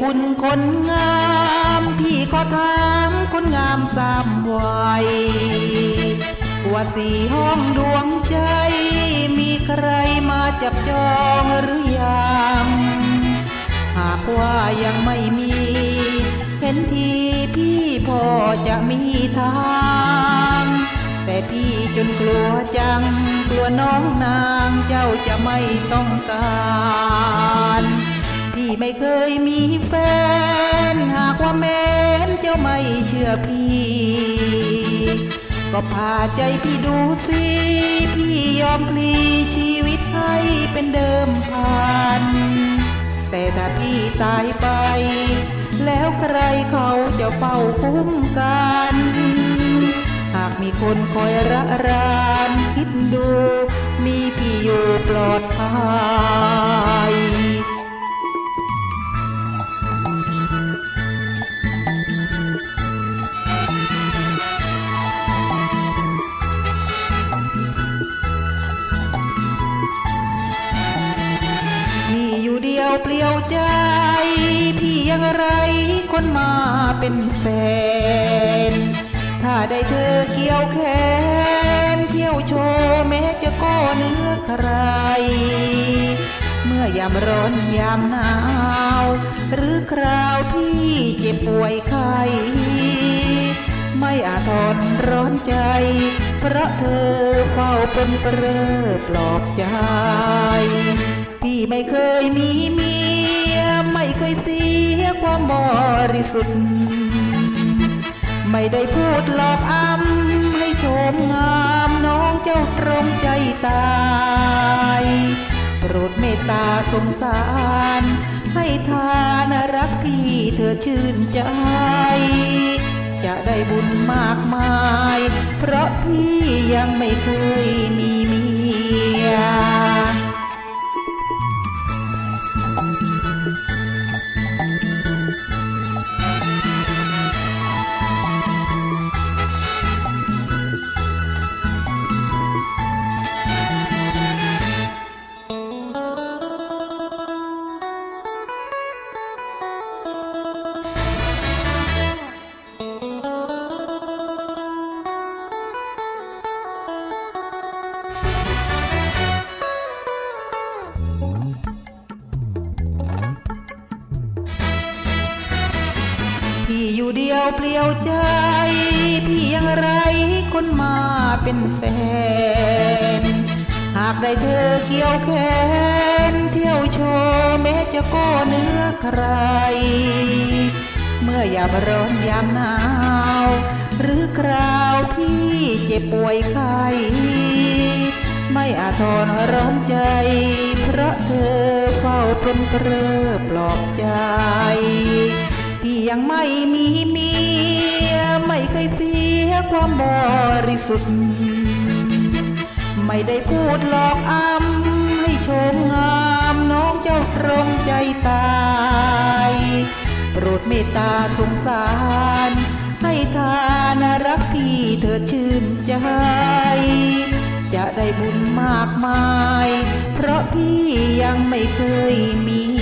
คุณคนงามพี่ขอถามคนงามสามวัยว่าสี่ห้องดวงใจ มีใครมาจับจองหรือยังหากว่ายังไม่มี เห็นทีพี่พอจะมีทางแต่พี่จนกลัวจัง กลัวน้องนางเจ้าจะไม่ต้องการ ไม่เคยมีแฟน หากว่าแม้นเจ้าไม่เชื่อพี่ ก็พาใจพี่ดูสิ พี่ยอมพลีชีวิตให้เป็นเดิมพัน แต่ถ้าพี่ตายไป แล้วใครเขาจะเฝ้าคุ้มกัน หากมีคนคอยระรานคิดดู มีพี่อยู่ปลอดภัย ยวเปลี่ยวใจ พี่ยังไรคนมาเป็นแฟน ถ้าได้เธอเกี่ยวแขนเที่ยวโชว์แม้จะก้อเนื้อใคร เมื่อยามร้อนยามหนาว หรือคราวที่เจ็บป่วยไข้ไม่อาจทนร้อนใจ เพราะเธอเฝ้าเป็นเปรอปลอบใจพี่ไม่เคยมีมี ความบริสุทธิ์ ไม่ได้พูดหลอกอ้ำให้ชมงามน้องเจ้าตรงใจตายโปรดเมตตาสงสาร ให้ทานรักพี่เธอชื่นใจ จะได้บุญมากมาย เพราะพี่ยังไม่เคยมีเมีย พี่อยู่เดียวเปลี่ยวใจ พี่ยังไรคนมาเป็นแฟน หากได้เธอเกี่ยวแขน เที่ยวโชว์แม้จะก้เนื้อใคร เมื่อยามร้อนยามหนาว หรือคราวพี่เจ็บป่วยไข้ไม่อาจทนร้อนใจ เพราะเธอเฝ้าเป็นเกลอปลอบใจ พี่ยังไม่มีเมียไม่เคยเสียความบริสุทธิ์ ไม่ได้พูดหลอกอ้ำให้ชมงามน้องเจ้าตรงใจตายโปรดเมตตาสงสาร ให้ทานรักพี่เธอชื่นใจ จะได้บุญมากมาย เพราะพี่ยังไม่เคยมี